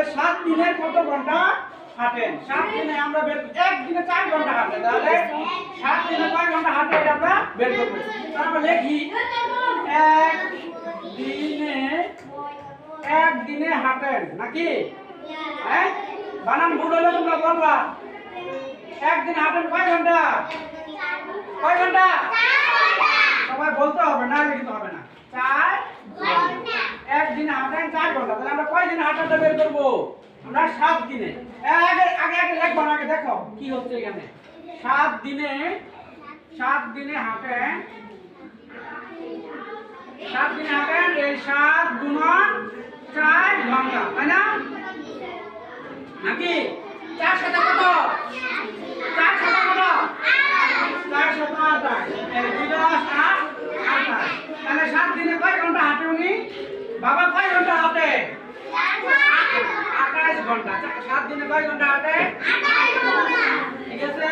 তাহলে সাত দিনের কত ঘণ্টা হাঁটেন? সাত দিনে আমরা বের এক দিনে চার ঘণ্টা হাঁটেন। তাহলে সাত দিনে কয় ঘণ্টা হাঁটে আমরা বের করব? আমরা লিখি, এক দিনে এক দিনে হাঁটেন। নাকি? হ্যাঁ বানান ভুল হলে তোমরা বলবা। একদিন হাঁটেন কয় ঘণ্টা? কয় ঘণ্টা? একদিনে হাঁটেন চার ঘণ্টা তাহলে আমরা কয় দিনে হাঁটাটা বের করব? আমরা সাত দিনে। আগে আগে আগে লেখবো, আগে দেখো কি হচ্ছে এখানে। সাত দিনে সাত দিনে হাঁটেন সাত দিনে হাঁটেন এই সাত গুণন চার ঘণ্টা, তাই না? নাকি? ঘণ্টা সাত দিনে কয় ঘণ্টা আটে? ঠিক আছে?